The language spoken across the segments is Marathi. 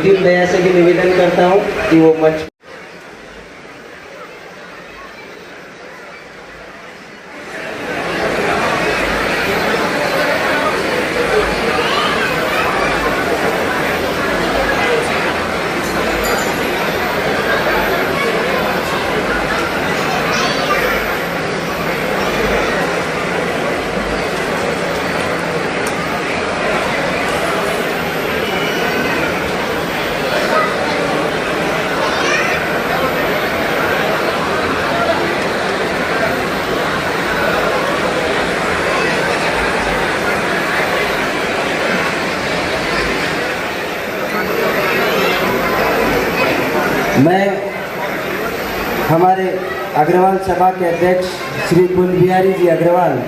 नितिन दया से भी निवेदन करता हूँ कि वो मंच मैं हमारे अग्रवाल सभा के अध्यक्ष श्री कुंज बिहारी जी अग्रवाल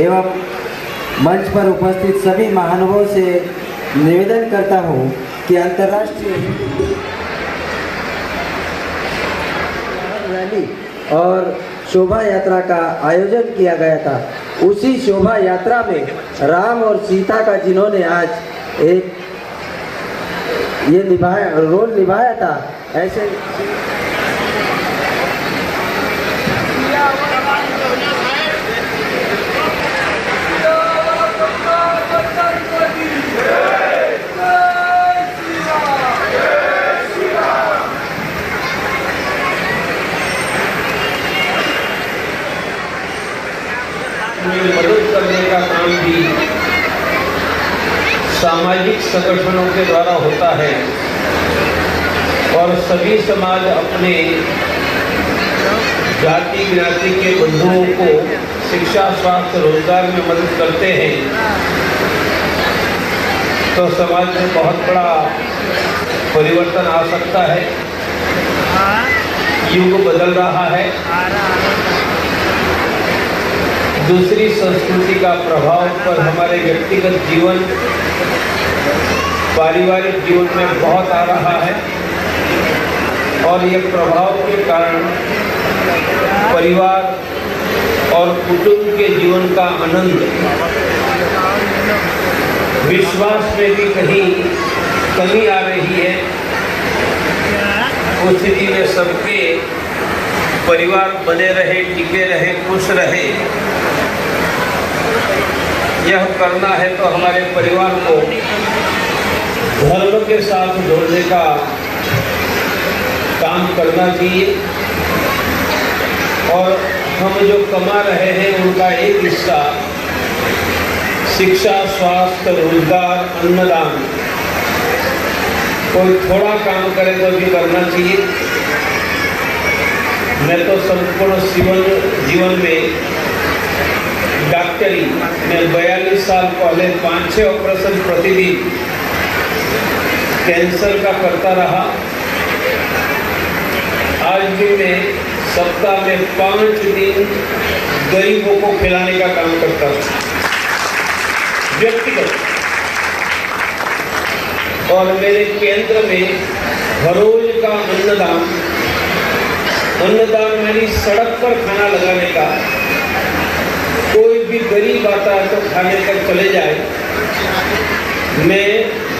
एवं मंच पर उपस्थित सभी महानुभावों से निवेदन करता हूँ कि अंतर्राष्ट्रीय रैली और शोभा यात्रा का आयोजन किया गया था। उसी शोभा यात्रा में राम और सीता का जिन्होंने आज एक ये निभाया रोल निभाया था ऐसे। मदद करने का काम भी सामाजिक संगठनों के द्वारा होता है। और सभी समाज अपने जाति ज्ञाति के बंधुओं को शिक्षा, स्वास्थ्य, रोज़गार में मदद करते हैं। तो समाज में बहुत बड़ा परिवर्तन आ सकता है। युग बदल रहा है। दूसरी संस्कृति का प्रभाव पर हमारे व्यक्तिगत जीवन, पारिवारिक जीवन में बहुत आ रहा है। और ये प्रभाव के कारण परिवार और कुटुंब के जीवन का आनंद, विश्वास में भी कहीं कमी आ रही है। स्थिति में सबके परिवार बने रहे, टिके रहे, खुश रहे। यह करना है तो हमारे परिवार को धर्म के साथ जोड़ने का काम करना चाहिए। और हम जो कमा रहे हैं, उनका एक हिस्सा शिक्षा, स्वास्थ्य, रोज़गार, अन्नदान, कोई थोड़ा काम करे तो भी करना चाहिए। मैं तो संपूर्ण जीवन जीवन में डॉक्टरी मैं बयालीस साल पहले पाँच छः ऑपरेशन प्रतिदिन कैंसर का करता रहा। आज भी मैं सप्ताह में पाँच दिन गरीबों को खिलाने का काम करता हूँ। व्यक्तिगत। और मेरे केंद्र में हर रोज का अन्नदान। अन्नदान यानी सड़क पर खाना लगाने का। भी गरीब आता है तो खाने तक चले जाए। मैं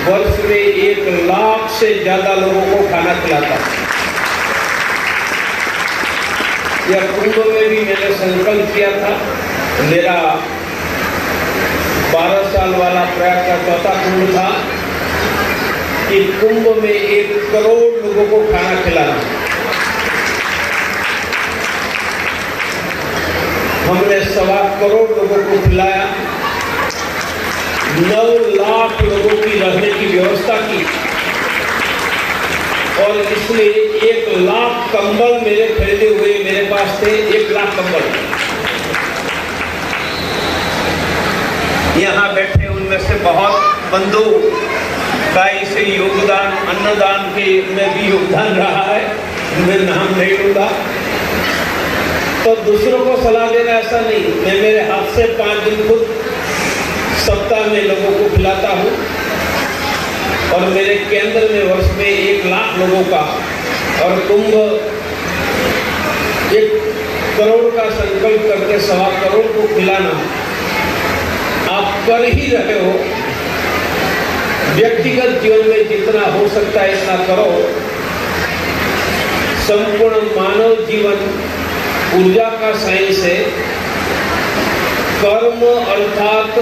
वर्ष में एक लाख से ज़्यादा लोगों को खाना खिलाता यह कुंभ में भी मैंने संकल्प किया था। मेरा बारह साल वाला प्रयाग का चौथा कुंभ था कि कुंभ में एक करोड़ लोगों को खाना खिलाना। हमने सवा करोड़ लोगों को खिलाया नौ लाख लोगों की रहने की व्यवस्था की। और इसलिए एक लाख कंबल मेरे खरीदे हुए, मेरे पास थे, एक लाख कंबल। यहाँ बैठे उनमें से बहुत बंधु का इसे योगदान, अन्नदान के में भी योगदान रहा है। मैं नाम नहीं लूँगा। तो दूसरों को सलाह देना ऐसा नहीं। मैं मेरे हाथ से पाँच दिन खुद सप्ताह में लोगों को खिलाता हूँ और मेरे केंद्र में वर्ष में एक लाख लोगों का और कुंभ एक करोड़ का संकल्प करके सवा करोड़ को खिलाना। आप कर ही रहे हो। व्यक्तिगत जीवन में जितना हो सकता है इतना करो। संपूर्ण मानव जीवन ऊर्जा का साइंस है कर्म अर्थात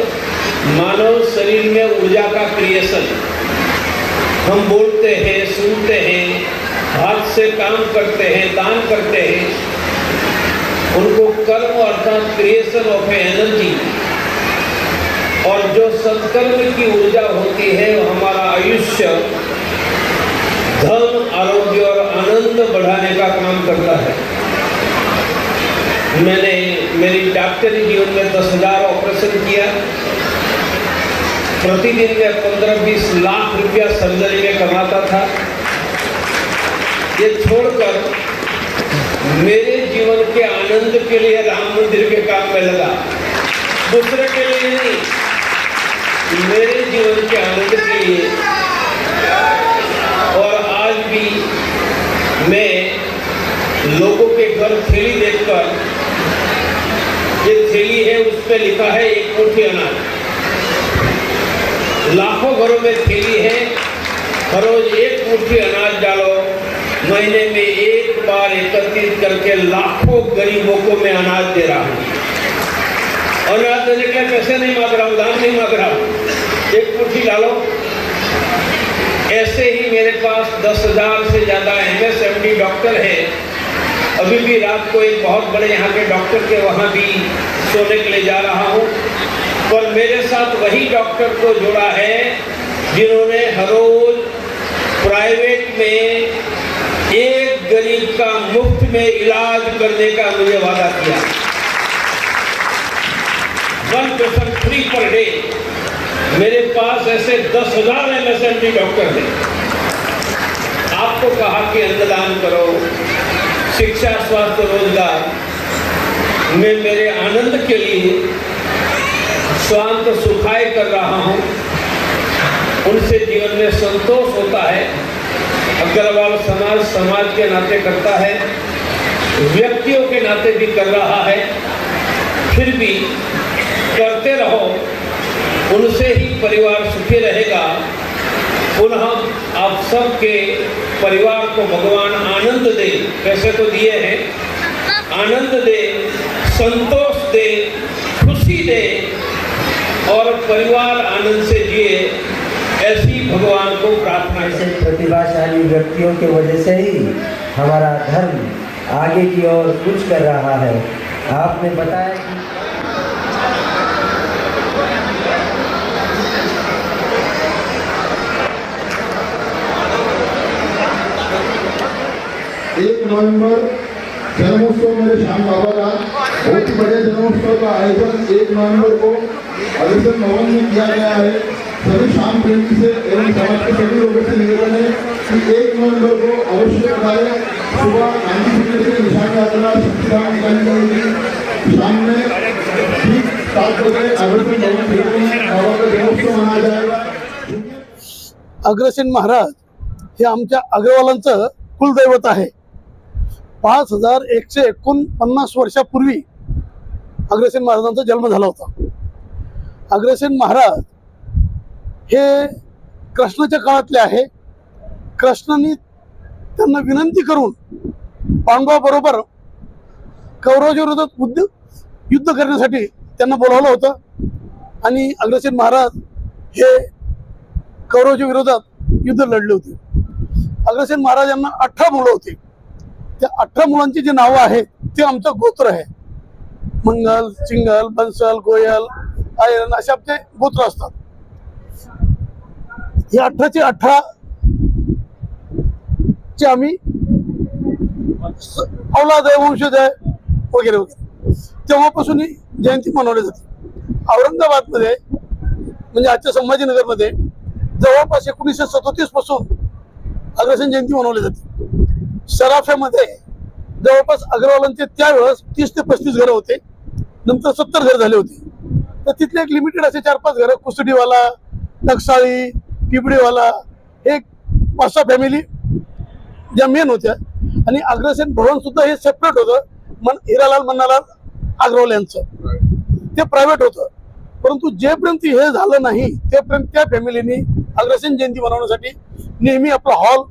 मानव शरीर में ऊर्जा का क्रिएशन हम बोलते हैं, सुनते हैं, हाथ से काम करते हैं, दान करते हैं। उनको कर्म अर्थात क्रिएशन ऑफ़ एनर्जी और जो सत्कर्म की ऊर्जा होती है, वो हमारा आयुष्य, धन, आरोग्य और आनंद बढ़ाने का काम करता है मैंने मेरी डॉक्टरी जीवन में दस हज़ार ऑपरेशन किया। प्रतिदिन में पंद्रह बीस लाख रुपया सर्जरी में कमाता था। ये छोड़कर मेरे जीवन के आनंद के लिए राम मंदिर के काम में लगा। दूसरे के लिए नहीं, मेरे जीवन के आनंद के लिए। और आज भी मैं लोगों के घर थैली देखकर थैली है, उस पर लिखा है, एक मुट्ठी अनाज लाखों घरों में थैली है हर रोज एक मुट्ठी अनाज डालो। महीने में एक बार एकत्रित करके लाखों गरीबों को मैं अनाज दे रहा हूँ। अनाज देने के लिए पैसे नहीं मांग रहा हूँ, दान नहीं मांग रहा हूँ। एक मुट्ठी डालो। ऐसे ही मेरे पास दस हज़ार से ज़्यादा M S M D doctor है। अभी भी रात को एक बहुत बड़े यहाँ के डॉक्टर के वहाँ भी सोने के लिए जा रहा हूँ। पर मेरे साथ वही डॉक्टर को जोड़ा है, जिन्होंने हर रोज प्राइवेट में एक गरीब का मुफ़्त में इलाज करने का मुझे वादा KIA. One patient free per day मेरे पास ऐसे दस हज़ार एम एस एम डॉक्टर हैं। आपको कहा कि अन्नदान करो, शिक्षा, स्वास्थ्य, रोज़गार। मैं मेरे आनंद के लिए स्वांत सुखाय कर रहा हूँ। उनसे जीवन में संतोष होता है। अग्रवाल समाज समाज के नाते करता है। व्यक्तियों के नाते भी कर रहा है। फिर भी करते रहो। उनसे ही परिवार सुखी रहेगा। पुनः आप सबके परिवार को भगवान आनंद दे। पैसे तो दिए हैं। आनंद दे संतोष दे खुशी दे और परिवार आनंद से जिए ऐसी भगवान को प्रार्थना ऐसे प्रतिभाशाली व्यक्तियों के वजह से ही हमारा धर्म आगे की ओर कुछ कर रहा है। आपने बताया कि एक नवंबर जन्मोत्सव मेरे श्याम बाबा का बहुत ही बड़े जन्मोत्सव का आयोजन एक नवंबर को अग्रसर भवन में किया गया है। सभी शाम प्रेमी से एवं समाज के सभी लोगों से निवेदन है कि एक नवंबर को अवश्य सुबह गांधी निशान यात्रा निकाली जाएगी। शाम में ठीक सात बजे भवन क्षेत्र में बाबा का जन्मोत्सव मनाया जाएगा। अग्रसेन महाराज हे आमच्या अग्रवालांचं कुलदैवत आहे. पाच हजार एकशे एकोणपन्नास वर्षापूर्वी अग्रसेन महाराजांचा जन्म झाला होता. अग्रसेन महाराज हे कृष्णाच्या काळातले आहे. कृष्णाने त्यांना विनंती करून पांडवाबरोबर कौरवाच्या विरोधात युद्ध युद्ध करण्यासाठी त्यांना बोलावलं होतं. आणि अग्रसेन महाराज हे कौरवच्या विरोधात युद्ध लढले होते. अग्रसेन महाराजांना अठरा मुलं होती. त्या अठरा मुलांची जी नावं आहेत ते आमचं गोत्र आहे. मंगल चिंगल बन्सल गोयल आयरन असे आमचे गोत्र असतात. हे अठराचे अठरा चे आम्ही औलाद आहे वंशज आहे वगैरे वगैरे. तेव्हापासून ही जयंती मनवली जाते. औरंगाबादमध्ये म्हणजे आजच्या संभाजीनगरमध्ये जवळपास एकोणीसशे सदोतीसपासून अग्रसेन जयंती मनवली जाते. सराफ्यामध्ये जवळपास अग्रवालांचे त्यावेळेस तीस ते पस्तीस घरं होते. नंतर सत्तर घर झाले होते. तर तिथले एक लिमिटेड असे चार पाच घरं कुसडीवाला नक्साळी टिबडीवाला हे पाच सहा फॅमिली ज्या मेन होत्या. आणि अग्रसेन भवन सुद्धा हे सेपरेट होतं. मन हिरालाल मन्नालाल अग्रवाल यांचं. ते प्रायव्हेट होतं. परंतु जेपर्यंत हे झालं नाही तेपर्यंत त्या फॅमिलीनी अग्रसेन जयंती बनवण्यासाठी नेहमी आपला हॉल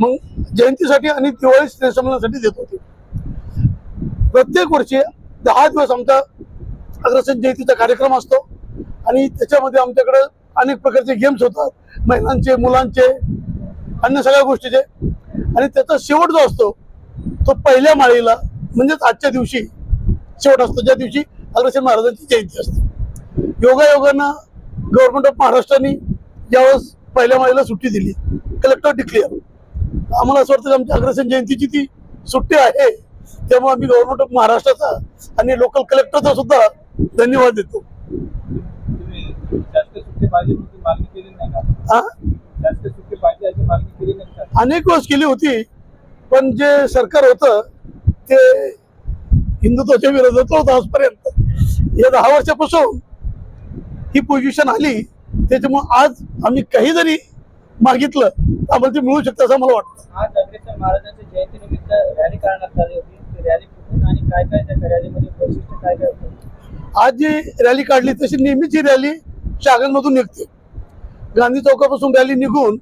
मग जयंतीसाठी आणि दिवाळी स्नेहसंमेलनासाठी देत होते. प्रत्येक वर्षी दहा दिवस आमचा अग्रसेन जयंतीचा कार्यक्रम असतो. आणि त्याच्यामध्ये आमच्याकडे अनेक प्रकारचे गेम्स होतात. महिलांचे मुलांचे अन्य सगळ्या गोष्टीचे. आणि त्याचा शेवट जो असतो तो पहिल्या माळीला म्हणजेच आजच्या दिवशी शेवट असतो. ज्या दिवशी अग्रसेन महाराजांची जयंती असते. योगायोगानं गव्हर्नमेंट ऑफ महाराष्ट्राने यावेळेस पहिल्या माळीला सुट्टी दिली. कलेक्टर डिक्लेअर आम्हाला असं वाटतं आमच्या अग्रसेन जयंतीची ती सुट्टी आहे. त्यामुळे आम्ही गव्हर्नमेंट ऑफ महाराष्ट्राचा आणि लोकल कलेक्टरचा सुद्धा धन्यवाद देतो. अनेक वेळेस केली होती पण जे सरकार होतं ते हिंदुत्वाच्या विरोधात होतं आजपर्यंत. या दहा वर्षापासून ही पोझिशन आली त्याच्यामुळे आज आम्ही काही जरी मागितलं तर आम्हाला ते मिळू शकतं असं मला वाटतं. आज अग्रेसन महाराजांच्या जयंतीनिमित्त रॅली काढण्यात आली होती. ती रॅली कुठून आणि काय काय त्या रॅलीमध्ये वैशिष्ट्य काय काय होतं? आज जी रॅली काढली तशी नेहमीची रॅली शागनमधून निघते. गांधी चौकापासून रॅली निघून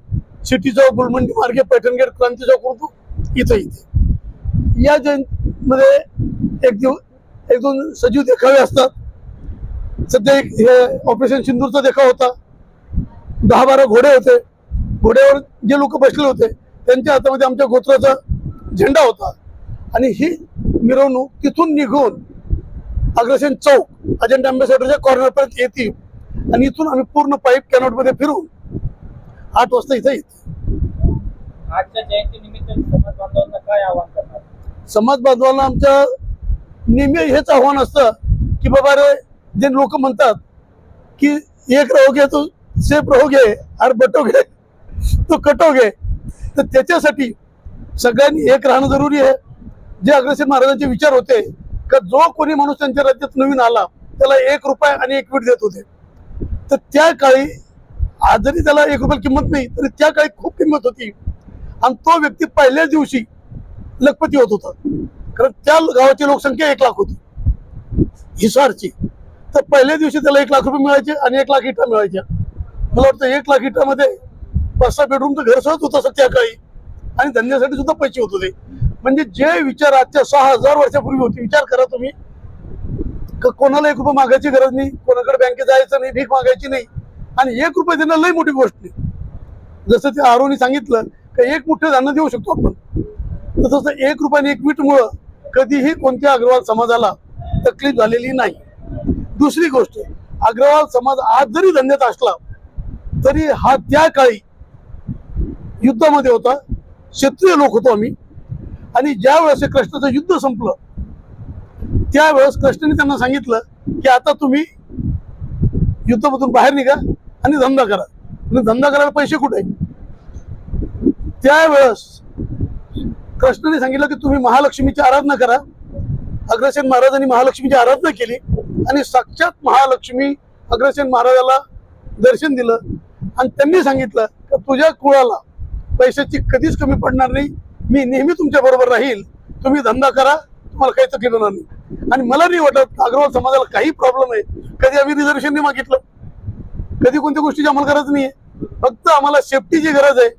सिटी चौक गुलमंडी मार्गे पैठणगेट क्रांती चौक होतो इथं इथे या जयंतीमध्ये एक दिवस एक दोन सजीव देखावे असतात. सध्या एक हे ऑपरेशन सिंदूरचा देखाव होता. दहा बारा घोडे होते. घोड्यावर जे लोक बसले होते त्यांच्या हातामध्ये आमच्या गोत्राचा झेंडा होता. आणि ही मिरवणूक तिथून निघून अग्रसेन चौक अजंठा अँबॅसेडरच्या कॉर्नर पर्यंत येते. आणि इथून आम्ही पूर्ण पाईप कॅनॉटमध्ये फिरून आठ वाजता इथं येतो. आजच्या जयंतीनिमित्त समाज बांधवांना काय आवाहन करणार? समाज बांधवांना आमच्या नेहमी हेच आव्हान असतं की बाबा रे जे लोक म्हणतात की एक रहोगे तो सेफ रहोगे और बटोगे तो कटोगे हो तर त्याच्यासाठी सगळ्यांनी एक राहणं जरुरी आहे. जे अग्रसेन महाराजांचे विचार होते का जो कोणी माणूस त्यांच्या राज्यात नवीन आला त्याला एक रुपया आणि एक वीट देत होते. तर त्या काळी आज जरी त्याला एक रुपये किंमत नाही तरी त्या काळी खूप किंमत होती. आणि तो व्यक्ती पहिल्याच दिवशी लखपती होत होता. कारण त्या गावाची लोकसंख्या एक लाख होती. हिसारची. तर पहिल्या दिवशी त्याला एक लाख रुपये मिळायचे आणि एक लाख इटा मिळायच्या. मला वाटतं एक लाख इटामध्ये पाच सहा बेडरूमचं घर सहज होत असत त्या काळी आणि धंद्यासाठी सुद्धा पैसे होत होते. म्हणजे जे विचार आजच्या सहा हजार वर्षापूर्वी होते विचार करा तुम्ही. कोणाला एक रुपये मागायची गरज नाही कोणाकडे बँकेत जायचं नाही भीक मागायची नाही. आणि एक रुपये देणं लई मोठी गोष्ट नाही जसं ते आरोनी सांगितलं का एक मोठं धान्य देऊ शकतो आपण. तर तसं एक रुपयाने एक मीठमुळं कधीही कोणत्या अग्रवाल समाजाला तकलीफ झालेली नाही. दुसरी गोष्ट अग्रवाल समाज आज जरी धंद्यात असला तरी हा त्या काळी युद्धामध्ये होता. क्षत्रिय लोक होतो आम्ही. आणि ज्या वेळेस कृष्णाचं युद्ध संपलं त्यावेळेस कृष्णाने त्यांना सांगितलं की आता तुम्ही युद्धामधून बाहेर निघा आणि धंदा करा. आणि धंदा करायला पैसे कुठे? त्यावेळेस कृष्णाने सांगितलं की तुम्ही महालक्ष्मीची आराधना करा. अग्रसेन महाराजांनी महालक्ष्मीची आराधना केली आणि साक्षात महालक्ष्मी अग्रसेन महाराजाला दर्शन दिलं. आणि त्यांनी सांगितलं की तुझ्या कुळाला पैशाची कधीच कमी पडणार नाही. मी नेहमी तुमच्या बरोबर राहील. तुम्ही धंदा करा तुम्हाला काही तकलीफ होणार नाही. आणि मला नाही वाटत अग्रवाल समाजाला काही प्रॉब्लेम आहे. कधी आम्ही रिझर्वेशन नाही मागितलं. कधी कोणत्या गोष्टीची आम्हाला गरज नाही आहे फक्त आम्हाला सेफ्टीची गरज आहे.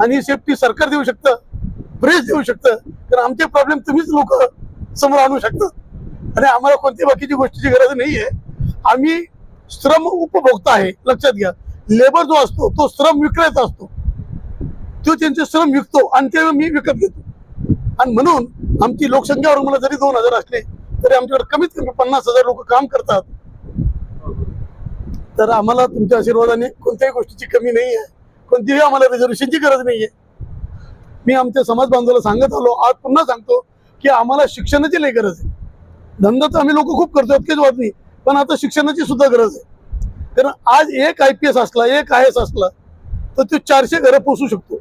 आणि ही सेफ्टी सरकार देऊ शकतं प्रेस देऊ शकतं. तर आमचे प्रॉब्लेम तुम्हीच लोक समोर आणू शकतात आणि आम्हाला कोणत्या बाकीची गोष्टीची गरज नाही आहे आम्ही श्रम उपभोक्ता आहे. लक्षात घ्या. लेबर जो असतो तो श्रम विक्रेता असतो. तो त्यांचे श्रम विकतो आणि ते मी विकत घेतो. आणि म्हणून आमची लोकसंख्या मला जरी दोन हजार असले तरी आमच्याकडे कमीत कमी पन्नास हजार लोक काम करतात. तर आम्हाला तुमच्या आशीर्वादाने कोणत्याही गोष्टीची कमी नाही आहे कोणतीही आम्हाला रिझर्वेशनची गरज नाही आहे मी आमच्या समाज बांधवाला सांगत आलो आज पुन्हा सांगतो की आम्हाला शिक्षणाची लई गरज आहे. धंदा तर आम्ही लोक खूप करतो इतकेच वाद नाही. पण आता शिक्षणाची सुद्धा गरज आहे. कारण आज एक आय पी एस असला एक आय एस असला तर तो चारशे घरं पोचू शकतो.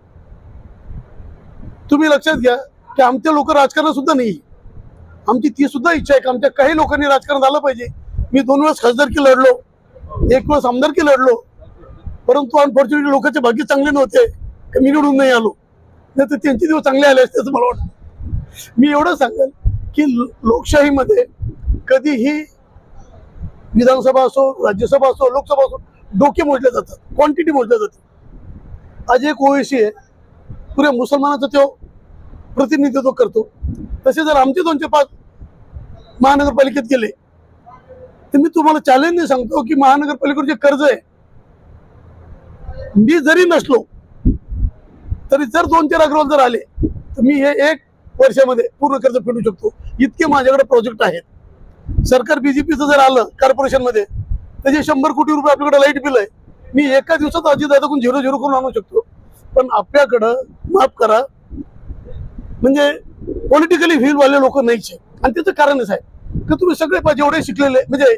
तुम्ही लक्षात घ्या की आमचे लोक राजकारण सुद्धा नाही. आमची ती सुद्धा इच्छा आहे की आमच्या काही लोकांनी राजकारण आलं पाहिजे. मी दोन वेळेस खासदारकी लढलो एक वेळेस आमदारकी लढलो. परंतु अनफॉर्च्युनेटली लोकांचे भाग्य चांगले नव्हते की मी निवडून नाही आलो. नाही तर त्यांचे दिवस चांगले आले असते असं मला वाटतं. मी एवढं सांगेल की लोकशाहीमध्ये कधीही विधानसभा असो राज्यसभा असो लोकसभा असो डोके मोजले जातात क्वांटिटी मोजल्या जाते आज एक ओवेसी आहे पुऱ्या मुसलमानाचं तो प्रतिनिधित्व करतो. तसे जर आमचे दोनशे पाच महानगरपालिकेत गेले तर मी तुम्हाला चॅलेंजने सांगतो की महानगरपालिकेवर जे कर्ज आहे मी जरी नसलो तरी जर दोन चार अग्रवाल जर आले तर मी हे एक वर्षामध्ये पूर्ण कर्ज फेडू शकतो. इतके माझ्याकडे प्रोजेक्ट आहेत. सरकार बीजेपीचं जर आलं कॉर्पोरेशनमध्ये त्याचे शंभर कोटी रुपये आपल्याकडे लाइट बिल आहे मी एका दिवसात अजितदादाकडून झिरो झिरो करून आणू शकतो. पण आपल्याकडं माफ करा. म्हणजे पॉलिटिकली व्हीलवाले लोक नाहीच आहे आणि त्याचं कारणच आहे की तुम्ही सगळे जेवढे शिकलेले म्हणजे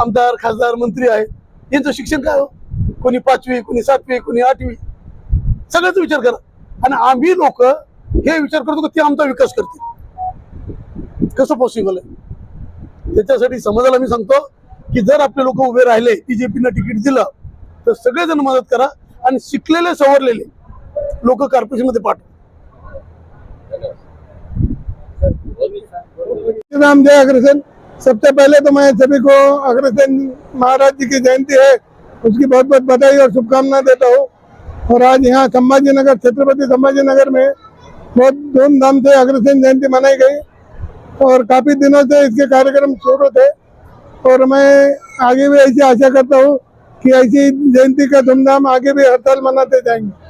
आमदार खासदार मंत्री आहे यांचं शिक्षण काय हो? कोणी पाचवी कोणी सातवी कोणी आठवी? सगळ्याचा विचार करा. आणि आम्ही लोक हे विचार करतो की ते आमचा विकास करतील. कसं पॉसिबल आहे? त्याच्यासाठी समाजाला मी सांगतो की जर आपले लोक उभे राहिले बीजेपीनं तिकीट दिलं तर सगळेजण मदत करा. आणि शिकलेले सवरलेले लोक कॉर्पोरेशनमध्ये पाठवा. नाम जय अग्रसेन। सबसे पहले तो मैं सभी को अग्रसेन महाराज जी की जयंती है। उसकी बहुत बहुत बधाई और शुभकामना देता हूँ। और आज यहाँ संभाजी नगर, छत्रपति संभाजी नगर में बहुत धूमधाम से अग्रसेन जयंती मनाई गई। और काफ़ी दिनों से इसके कार्यक्रम शुरू थे। और मैं आगे भी ऐसी आशा करता हूँ कि ऐसी जयंती का धूमधाम आगे भी हर साल मनाते जाएँगे।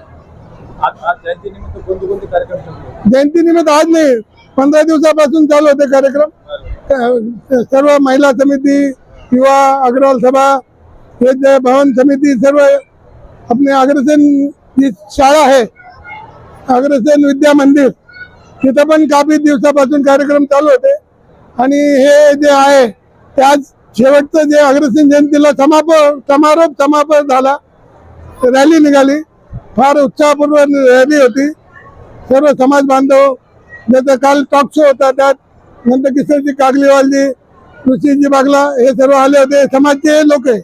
जयंतीनिमित्त जयंती निमित्त आज नाही. पंधरा दिवसापासून चालू होते कार्यक्रम. सर्व महिला समिती युवा अग्रवाल सभा हे जे भवन समिती सर्व आपले अग्रसेन जी शाळा आहे अग्रसेन विद्या मंदिर तिथं पण काही दिवसापासून कार्यक्रम चालू होते. आणि हे जे आहे ते आज शेवटचं जे अग्रसेन जयंतीला समाप समारोप समापन झाला. रॅली निघाली. फार उत्साहपूर्वक रॅली होती. सर्व समाज बांधव जसं काल टॉक शो होता त्यात नंतर किशोरजी कागलीवालजी ऋषीजी बागला हे सर्व आले होते. समाजचे लोक आहे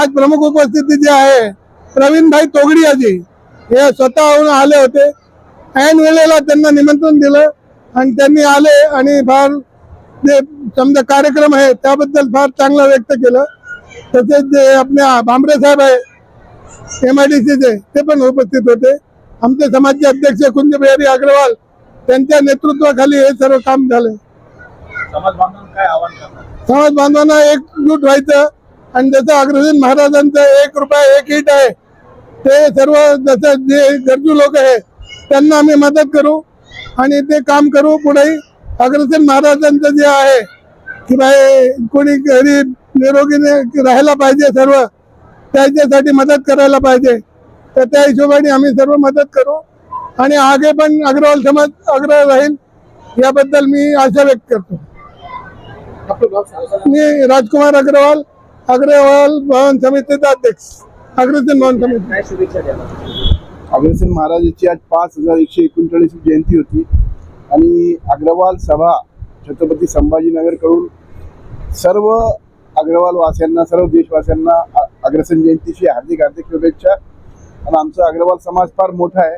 आज प्रमुख उपस्थिती जी आहे प्रवीणभाई तोगडियाजी हे स्वतःहून आले होते. ऐन वेळेला त्यांना निमंत्रण दिलं आणि त्यांनी आले आणि फार जे समजा कार्यक्रम आहे त्याबद्दल फार चांगलं व्यक्त केलं. तसेच जे आपले भांबरे साहेब आहे एम आय डी सीचे ते पण उपस्थित होते. आमचे समाजचे अध्यक्ष कुंज बिहारी अग्रवाल त्यांच्या नेतृत्वाखाली हे सर्व काम झालं. समाज बांधवांना एकजूट व्हायचं आणि जसं अग्रसेन महाराजांचं एक रुपया एक ईट आहे ते सर्व जसं जे गरजू लोक आहे त्यांना आम्ही मदत करू आणि ते काम करू. पुढे अग्रसेन महाराजांचं जे आहे की बाई कोणी गरीब निरोगीने राहायला पाहिजे सर्व त्याच्यासाठी मदत करायला पाहिजे. तर त्या हिशोबाने आम्ही सर्व मदत करू. आणि आगे पण अग्रवाल समाज अग्र राहील याबद्दल मी आशा व्यक्त करतो. मी राजकुमार अग्रवाल अग्रवाल भवन समितीचा अध्यक्ष अग्रसेन भवन समिती. काय शुभेच्छा द्याल? अग्रसेन महाराजांची आज पाच हजार एकशे एकोणचाळीसवी जयंती होती. आणि अग्रवाल सभा छत्रपती संभाजीनगरकडून सर्व अग्रवालवासियांना सर्व देशवासियांना अग्रसन अग्रसेन जयंतीची हार्दिक हार्दिक शुभेच्छा. आणि आमचा अग्रवाल समाज फार मोठा आहे.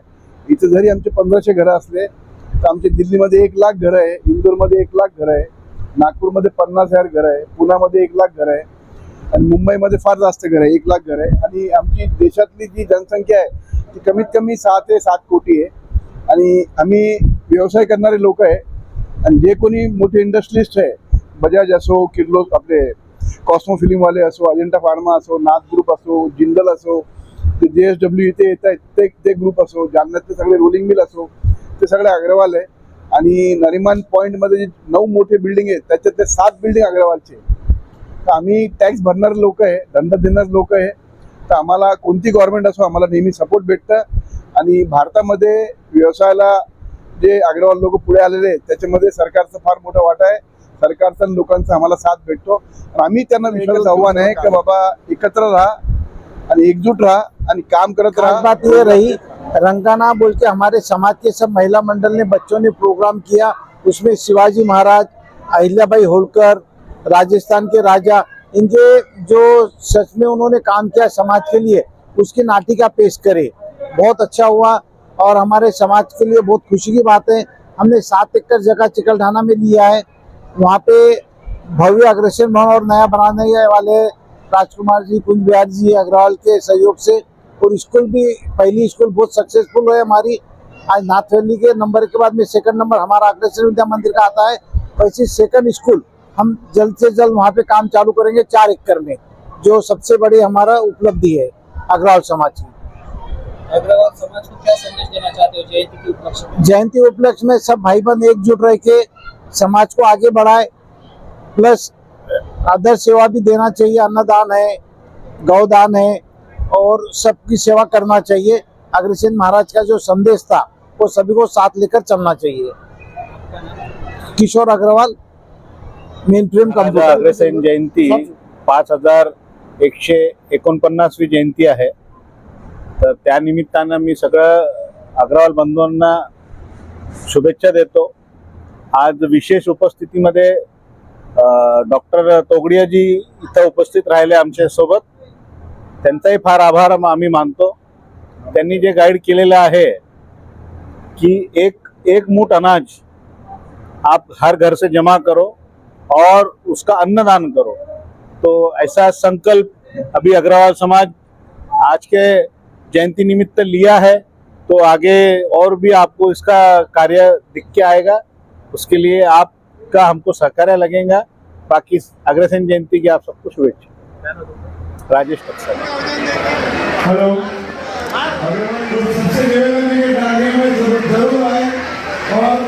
इथं जरी आमचे पंधराशे घरं असले तर आमचे दिल्लीमध्ये एक लाख घरं आहे इंदूरमध्ये एक लाख घरं आहे नागपूरमध्ये पन्नास हजार घरं आहे पुण्यामध्ये एक लाख घरं आहे आणि मुंबईमध्ये फार जास्त घरं आहे एक लाख घर आहे. आणि आमची देशातली जी जनसंख्या आहे ती कमीत कमी सहा ते सात कोटी आहे. आणि आम्ही व्यवसाय करणारे लोक आहे आणि जे कोणी मोठे इंडस्ट्रिस्ट आहे बजाज असो किर्लो आपले कॉस्मो फिल्मवाले असो अजिंठा फार्मा असो नाथ ग्रुप असो जिंदल असो ते जे एस डब्ल्यू इथे येत आहेत ते ते ग्रुप असो जालन्यातले सगळे रोलिंग मिल असो ते सगळे अग्रवाल आहे. आणि नरिमान पॉईंटमध्ये जे नऊ मोठे बिल्डिंग आहेत त्याच्यात ते सात बिल्डिंग अग्रवालचे तर आम्ही टॅक्स भरणारे लोक आहे धंदा देणारे लोक आहे. तर आम्हाला कोणती गव्हर्नमेंट असो आम्हाला नेहमी सपोर्ट भेटतं. आणि भारतामध्ये व्यवसायाला जे अग्रवाल लोक पुढे आलेले त्याच्यामध्ये सरकारचं फार मोठा वाटा आहे. सरकारचा लोकांचा आम्हाला साथ भेटतो. आम्ही त्यांना विश्वासाचं आव्हान आहे की बाबा एकत्र राहा आणि एकजूट राहा आणि काम करत राहा. बात ये रही रंगाना बोल के हमारे समाज के सब महिला मंडल ने बच्चों ने प्रोग्राम किया। उसमें शिवाजी महाराज अहिल्याबाई होलकर राजस्थान के राजा इनके जो सच में उन्होंने काम किया समाज के लिए उसकी नाटिका पेश करे। बहुत अच्छा हुआ। और हमारे समाज के लिए बहुत खुशी की बात है। हमने सात एकड़ जगह चिकलठाना में लिया है। वहाँ पे भव्य अग्रसेन भवन और नया बनाने वाले राजकुमार जी, कुंज बिहार जी अग्रवाल के सहयोग से और स्कूल भी, पहली स्कूल बहुत सक्सेसफुल है हमारी। आज नाथ वैली के नंबर के बाद में सेकंड नंबर हमारा अग्रसेन विद्या मंदिर का आता है। वैसे सेकंड स्कूल हम जल्द से जल्द वहाँ पे काम चालू करेंगे चार एकड़ में, जो सबसे बड़ी हमारा उपलब्धि है अग्रवाल समाज की। अग्रवाल समाज को क्या संदेश देना चाहते हो? जयंती के उपलक्ष्य में। जयंती उपलक्ष्य में सब भाई बंद एकजुट रह के समाज को आगे बढ़ाए। प्लस अदर सेवा भी देना चाहिए। अन्नदान है गौदान है और सबकी सेवा करना चाहिए। अग्रसेन महाराज का जो संदेश था वो सभी को साथ लेकर चलना चाहिए। किशोर अग्रवाल मेन प्रेम आज कम्प्युटर अग्रसेन जयंती पाच हज़ार एकशे एकोणपन्नासवी जयंती आहे. तर त्यानिमित्तानं मी सगळं अग्रवाल बंधूंना शुभेच्छा देतो. आज विशेष उपस्थितीमध्ये डॉक्टर तोगडियाजी इथं उपस्थित राहिले आमच्यासोबत त्यांचाही फार आभार आम्ही मानतो. त्यांनी जे गाईड केलेलं आहे कि एक एक मूठ अनाज आप हर घर से जमा करो और उसका अन्नदान करो. तो ऐसा संकल्प अभी अग्रवाल समाज आज के जयंती निमित्त लिया है तो आगे और भी आपको इसका कार्य दिख के आएगा। उसके लिए आपका हमको सहकार्य लगेगा। बाकी अग्रसेन जयंती की आप सबको शुभेच्छा Rajesh hello. Agarwal